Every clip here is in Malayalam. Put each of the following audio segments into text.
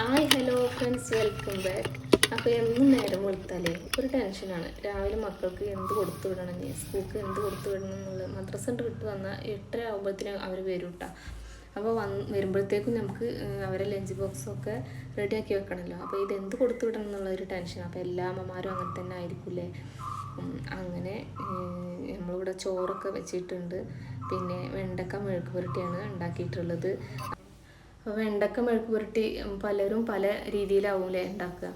Hi hello friends. Welcome back. അപ്പോൾ എന്നും നേരം വെളുത്താലേ? ഒരു ടെൻഷനാണ്. രാവിലെ മക്കൾക്ക് എന്ത് കൊടുത്തു വിടണം? സ്കൂൾക്ക് എന്ത് കൊടുത്തു വിടണം എന്നുള്ളത് മദ്രസ ഉണ്ട് വിട്ട് വന്നാൽ എട്ടര ആകുമ്പോഴത്തിന് അവർ വരും കേട്ടോ അപ്പോൾ വന്ന് വരുമ്പോഴത്തേക്കും നമുക്ക് അവരെ ലഞ്ച് ബോക്സൊക്കെ റെഡിയാക്കി വെക്കണമല്ലോ അപ്പോൾ ഇത് എന്ത് കൊടുത്തു വിടണം എന്നുള്ള ഒരു ടെൻഷൻ അപ്പോൾ എല്ലാ അമ്മമാരും അങ്ങനെ തന്നെ ആയിരിക്കില്ലേ? അങ്ങനെ നമ്മളിവിടെ ചോറൊക്കെ വെച്ചിട്ടുണ്ട്. പിന്നെ വെണ്ടക്ക മെഴുക്ക് പുരട്ടിയാണ് ഉണ്ടാക്കിയിട്ടുള്ളത്. അപ്പോൾ വെണ്ടക്ക മെഴുക്ക് പുരട്ടി പലരും പല രീതിയിലാവും അല്ലേ ഉണ്ടാക്കുക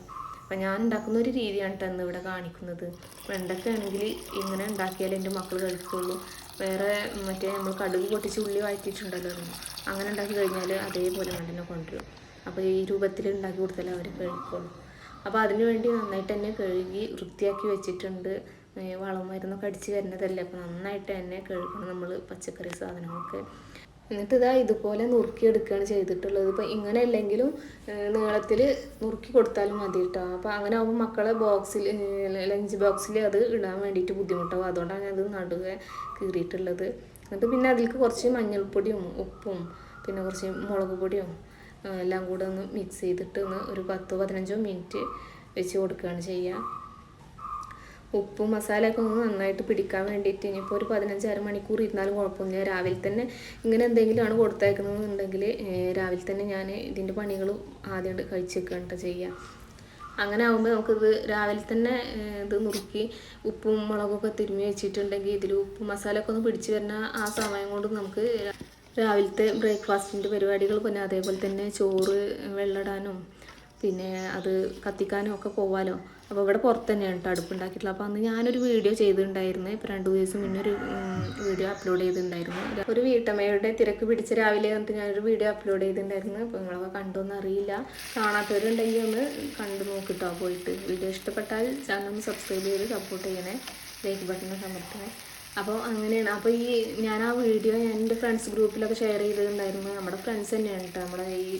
അപ്പം ഞാൻ ഉണ്ടാക്കുന്ന ഒരു രീതിയാണ് കേട്ടോ ഇന്ന് ഇവിടെ കാണിക്കുന്നത്. വെണ്ടക്ക ആണെങ്കിൽ ഇങ്ങനെ ഉണ്ടാക്കിയാലേ എന്റെ മക്കൾ കഴിക്കുള്ളൂ. വേറെ മറ്റേ നമ്മൾ കടുക് പൊട്ടിച്ച് ഉള്ളി വഴറ്റിയിട്ടുണ്ടല്ലോ. അങ്ങനെ ഉണ്ടാക്കി കഴിഞ്ഞാൽ അതേപോലെ തന്നെ കൊണ്ടുവരും. അപ്പോൾ ഈ രൂപത്തിൽ ഉണ്ടാക്കി കൊടുത്താലേ അവർ കഴിക്കുള്ളൂ. അപ്പോൾ അതിനുവേണ്ടി നന്നായിട്ട് തന്നെ കഴുകി വൃത്തിയാക്കി വെച്ചിട്ടുണ്ട്. വളം മരുന്നൊക്കെ അടിച്ച് വരുന്നതല്ലേ അപ്പോൾ നന്നായിട്ട് തന്നെ കഴുകണം നമ്മൾ പച്ചക്കറി സാധനങ്ങളൊക്കെ. എന്നിട്ട് ഇതാ ഇതുപോലെ നുറുക്കിയെടുക്കുകയാണ് ചെയ്തിട്ടുള്ളത്. ഇപ്പം ഇങ്ങനെ അല്ലെങ്കിലും നീളത്തിൽ നുറുക്കി കൊടുത്താലും മതി കേട്ടോ അപ്പോൾ അങ്ങനെ ആകുമ്പോൾ മക്കളെ ബോക്സിൽ ലഞ്ച് ബോക്സിൽ അത് ഇടാൻ വേണ്ടിയിട്ട് ബുദ്ധിമുട്ടാവും. അതുകൊണ്ടാണ് ഞാനത് നടുക കീറിയിട്ടുള്ളത്. എന്നിട്ട് പിന്നെ അതിലേക്ക് കുറച്ച് മഞ്ഞൾപ്പൊടിയും ഉപ്പും പിന്നെ കുറച്ച് മുളക് പൊടിയും എല്ലാം കൂടെ ഒന്ന് മിക്സ് ചെയ്തിട്ട് ഒന്ന് ഒരു പത്തോ പതിനഞ്ചോ മിനിറ്റ് വെച്ച് കൊടുക്കുകയാണ് ചെയ്യുക. ഉപ്പും മസാലയൊക്കെ ഒന്ന് നന്നായിട്ട് പിടിക്കാൻ വേണ്ടിയിട്ട് ഇനിയിപ്പോൾ ഒരു പതിനഞ്ച് അര മണിക്കൂർ ഇരുന്നാലും കുഴപ്പമില്ല രാവിലെ തന്നെ ഇങ്ങനെ എന്തെങ്കിലുമാണ് കൊടുത്തേക്കുന്നതെന്നുണ്ടെങ്കിൽ രാവിലെ തന്നെ ഞാൻ ഇതിന്റെ പണികൾ ആദ്യം കഴിച്ച് വെക്കുകയാണ് ചെയ്യുക. അങ്ങനെ ആകുമ്പോൾ നമുക്കിത് രാവിലെ തന്നെ ഇത് നുറുക്കി ഉപ്പും മുളകൊക്കെ തിരുമ്മി വെച്ചിട്ടുണ്ടെങ്കിൽ ഇതിൽ ഉപ്പ് മസാലയൊക്കെ ഒന്ന് പിടിച്ച് വരുന്ന ആ സമയം കൊണ്ട് നമുക്ക് രാവിലത്തെ ബ്രേക്ക്ഫാസ്റ്റിന്റെ പരിപാടികൾ പിന്നെ അതേപോലെ തന്നെ ചോറ് വെള്ളടാനും പിന്നെ അത് കത്തിക്കാനും ഒക്കെ പോവാലോ. അപ്പോൾ ഇവിടെ പുറത്ത് തന്നെയാണ് കേട്ടോ അടുപ്പുണ്ടാക്കിയിട്ടുള്ളത്. അപ്പോൾ അന്ന് ഞാനൊരു വീഡിയോ ചെയ്തിട്ടുണ്ടായിരുന്നു. ഇപ്പോൾ രണ്ട് ദിവസം മുന്നേ ഒരു വീഡിയോ അപ്ലോഡ് ചെയ്തിട്ടുണ്ടായിരുന്നു. ഒരു വീട്ടമ്മയുടെ തിരക്ക് പിടിച്ച രാവിലെ എന്നിട്ട് ഞാനൊരു വീഡിയോ അപ്ലോഡ് ചെയ്തിട്ടുണ്ടായിരുന്നു. അപ്പോൾ നിങ്ങളൊക്കെ കണ്ടോന്ന് അറിയില്ല. കാണാത്തവരുണ്ടെങ്കിൽ ഒന്ന് കണ്ടു നോക്കിട്ടോ പോയിട്ട്. വീഡിയോ ഇഷ്ടപ്പെട്ടാൽ ചാനൽ ഒന്ന് സബ്സ്ക്രൈബ് ചെയ്ത് സപ്പോർട്ട് ചെയ്യണേ. ലൈക്ക് ബട്ടൺ അമർത്തണേ. അപ്പോൾ അങ്ങനെയാണ്. അപ്പോൾ ഈ ഞാൻ ആ വീഡിയോ ഞാൻ എന്റെ ഫ്രണ്ട്സ് ഗ്രൂപ്പിലൊക്കെ ഷെയർ ചെയ്തിട്ടുണ്ടായിരുന്നു. നമ്മുടെ ഫ്രണ്ട്സ് തന്നെയാണ് കേട്ടോ നമ്മുടെ ഈ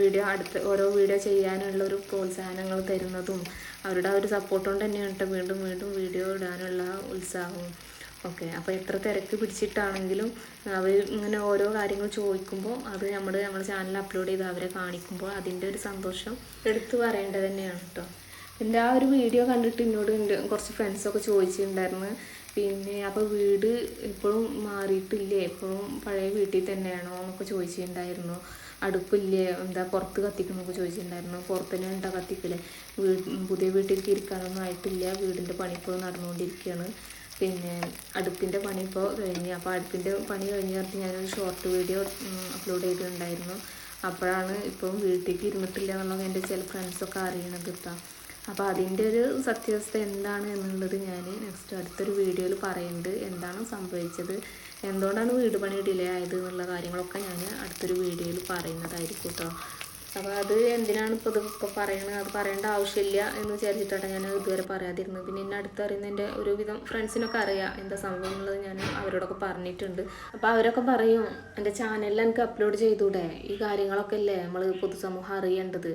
വീഡിയോ അടുത്ത് ഓരോ വീഡിയോ ചെയ്യാനുള്ള ഒരു പ്രോത്സാഹനങ്ങൾ തരുന്നതും അവരുടെ ആ ഒരു സപ്പോർട്ട് കൊണ്ട് തന്നെയാണ് കേട്ടോ വീണ്ടും വീണ്ടും വീഡിയോ ഇടാനുള്ള ഉത്സാഹവും ഓക്കെ അപ്പോൾ എത്ര തിരക്ക് പിടിച്ചിട്ടാണെങ്കിലും അവർ ഇങ്ങനെ ഓരോ കാര്യങ്ങൾ ചോദിക്കുമ്പോൾ അത് നമ്മൾ നമ്മുടെ ചാനൽ അപ്ലോഡ് ചെയ്ത് അവരെ കാണിക്കുമ്പോൾ അതിന്റെ ഒരു സന്തോഷം എടുത്തു പറയേണ്ടത് തന്നെയാണ് കേട്ടോ എന്റെ ആ ഒരു വീഡിയോ കണ്ടിട്ട് എന്നോട് എന്റെ കുറച്ച് ഫ്രണ്ട്സൊക്കെ ചോദിച്ചിട്ടുണ്ടായിരുന്നു. പിന്നെ അപ്പോൾ വീട് ഇപ്പോഴും മാറിയിട്ടില്ലേ? ഇപ്പോഴും പഴയ വീട്ടിൽ തന്നെയാണോ എന്നൊക്കെ ചോദിച്ചിട്ടുണ്ടായിരുന്നു. അടുപ്പില്ലേ എന്താ പുറത്ത് കത്തിക്കുന്നൊക്കെ ചോദിച്ചിട്ടുണ്ടായിരുന്നു. പുറത്ത് തന്നെ എന്താ കത്തിക്കൽ? വീട് പുതിയ വീട്ടിലേക്ക് ഇരിക്കാനൊന്നും ആയിട്ടില്ല. വീടിന്റെ പണി ഇപ്പോൾ നടന്നുകൊണ്ടിരിക്കുകയാണ് പിന്നെ അടുപ്പിന്റെ പണി ഇപ്പോൾ കഴിഞ്ഞ്. അപ്പോൾ അടുപ്പിന്റെ പണി കഴിഞ്ഞ് പറഞ്ഞിട്ട് ഞാനൊരു ഷോർട്ട് വീഡിയോ അപ്ലോഡ് ചെയ്തിട്ടുണ്ടായിരുന്നു. അപ്പോഴാണ് ഇപ്പം വീട്ടിലേക്ക് ഇരുന്നിട്ടില്ല എന്നുള്ളത് എന്റെ ചില ഫ്രണ്ട്സൊക്കെ അറിയണത് കേട്ടോ. അപ്പോൾ അതിന്റെ ഒരു സത്യാവസ്ഥ എന്താണ് എന്നുള്ളത് ഞാൻ നെക്സ്റ്റ് അടുത്തൊരു വീഡിയോയിൽ പറയുന്നുണ്ട് എന്താണ് സംഭവിച്ചത്? എന്തുകൊണ്ടാണ് വീട് പണി ഡിലേ ആയത് എന്നുള്ള കാര്യങ്ങളൊക്കെ ഞാൻ അടുത്തൊരു വീഡിയോയിൽ പറയുന്നതായിരിക്കും കേട്ടോ അപ്പോൾ അത് എന്തിനാണ് ഇപ്പോൾ ഇത് ഇപ്പോൾ പറയണത്? അത് പറയേണ്ട ആവശ്യമില്ല എന്ന് വിചാരിച്ചിട്ടാണ് ഞാൻ ഇതുവരെ പറയാതിരുന്നത്. പിന്നെ എന്നെ അടുത്തറിയുന്ന എന്റെ ഒരുവിധം ഫ്രണ്ട്സിനൊക്കെ അറിയാം എന്താ സംഭവം എന്നുള്ളത് ഞാൻ അവരോടൊക്കെ പറഞ്ഞിട്ടുണ്ട്. അപ്പോൾ അവരൊക്കെ പറയും എന്റെ ചാനലിൽ എനിക്ക് അപ്ലോഡ് ചെയ്തൂടെ? ഈ കാര്യങ്ങളൊക്കെ അല്ലേ നമ്മൾ പൊതുസമൂഹം അറിയേണ്ടത്?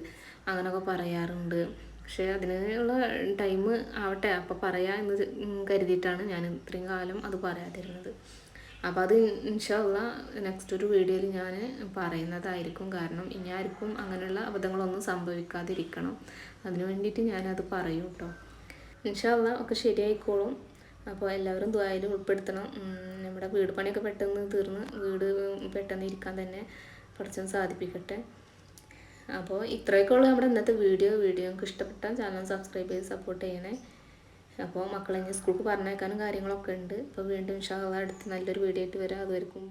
അങ്ങനെയൊക്കെ പറയാറുണ്ട്. പക്ഷേ അതിനുള്ള ടൈം ആവട്ടെ അപ്പോൾ പറയാം എന്ന് കരുതിയിട്ടാണ് ഞാൻ ഇത്രയും കാലം അത് പറയാതിരുന്നത്. അപ്പോൾ അത് ഇൻഷാല്ല നെക്സ്റ്റ് ഒരു വീഡിയോയിൽ ഞാൻ പറയുന്നതായിരിക്കും. കാരണം ഇനി ആർക്കും അങ്ങനെയുള്ള അബദ്ധങ്ങളൊന്നും സംഭവിക്കാതിരിക്കണം. അതിനു വേണ്ടിയിട്ട് ഞാനത് പറയും കേട്ടോ ഇൻഷാല്ല ഒക്കെ ശരിയായിക്കോളും. അപ്പോൾ എല്ലാവരും ദ്വായിൽ ഉൾപ്പെടുത്തണം. നമ്മുടെ വീട് പണിയൊക്കെ പെട്ടെന്ന് തീർന്ന് വീട് പെട്ടെന്ന് ഇരിക്കാൻ തന്നെ പഠിച്ചാൽ സാധിപ്പിക്കട്ടെ. അപ്പോൾ ഇത്രയൊക്കെ ഉള്ളൂ നമ്മുടെ ഇന്നത്തെ വീഡിയോ. വീഡിയോ നിങ്ങൾക്ക് ഇഷ്ടപ്പെട്ടാൽ ചാനൽ സബ്സ്ക്രൈബ് ചെയ്ത് സപ്പോർട്ട് ചെയ്യണേ. അപ്പോൾ മക്കളെ സ്കൂൾക്ക് പറഞ്ഞേക്കാനും കാര്യങ്ങളൊക്കെ ഉണ്ട്. അപ്പോൾ വീണ്ടും ഇൻഷാ അള്ളാ അടുത്ത് നല്ലൊരു വീഡിയോ ആയിട്ട് വരാം. അതുവരെക്കും